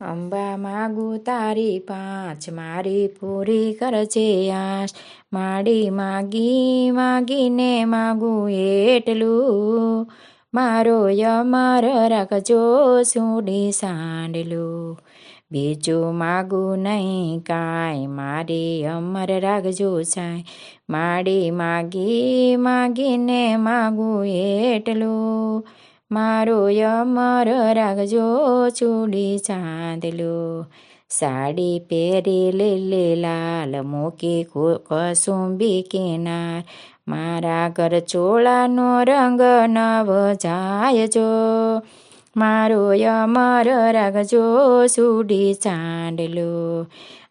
અંબા માગું તારી પાંચ, મારી પૂરી કરજે આશ. માડી માગી માગીને માગું એટલું. મારો યમર રાખજો સુડી સાંડલું. બીજું માગું નહીં કાંઈ, મારી અમર રાખજો સાંઈ માડી માગી માગીને માગું એટલું. મારો યમર રાખજો ચૂડી ચાંદલો. સાડી પહેરી લીલે લાલ, મૂકી કસુંબી કિનાર. મારા ઘર ચોળાનો રંગ નવ જાય જો મારો યમર રાખજો સુડી ચાંદલો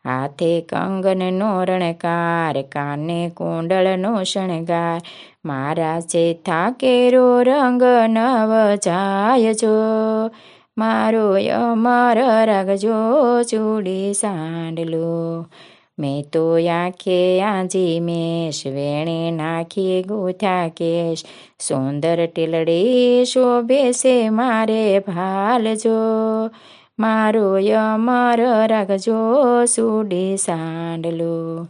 હાથે કંગનનો રણકાર, કાને કુંડળનો શણગાર. મારા ચેથા કેરો રંગ નવ જાય જો. મારો અમર રાખજો ચૂડી સાંડલો મેં તો આંખે આંજી મેશ વેણે નાખી ગૂથા કેશ. સુંદર ટીલડી શોભે છે મારે ભાલજો મારો યમર રાખજો સુડી સાંડલો.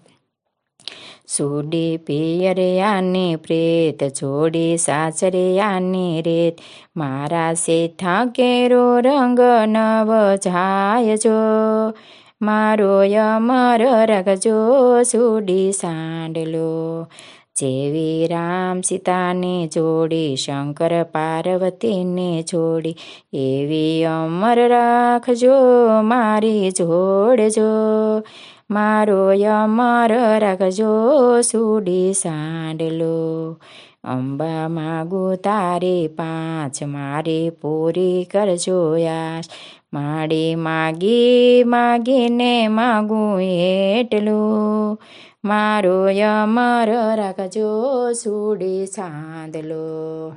સુડી પિયરે આની પ્રેત, જોડી સાસરે આની રેત. મારા સેથા કેરો રંગ નવ જાય જો. મારો અમર રાખજો સુડી સાંડલો. જેવી રામ સીતાની જોડી, શંકર પાર્વતીને જોડી, એવી અમર રાખજો મારી જોડજો. મારો યમર રાખજો સુડી સાંડલો. અંબા માગું તારે પાંચ, મારે પૂરી કરજો યાસ માડી માગી, માગીને માગું એટલું. મારો યમર રાખજો સુડી સાંદલો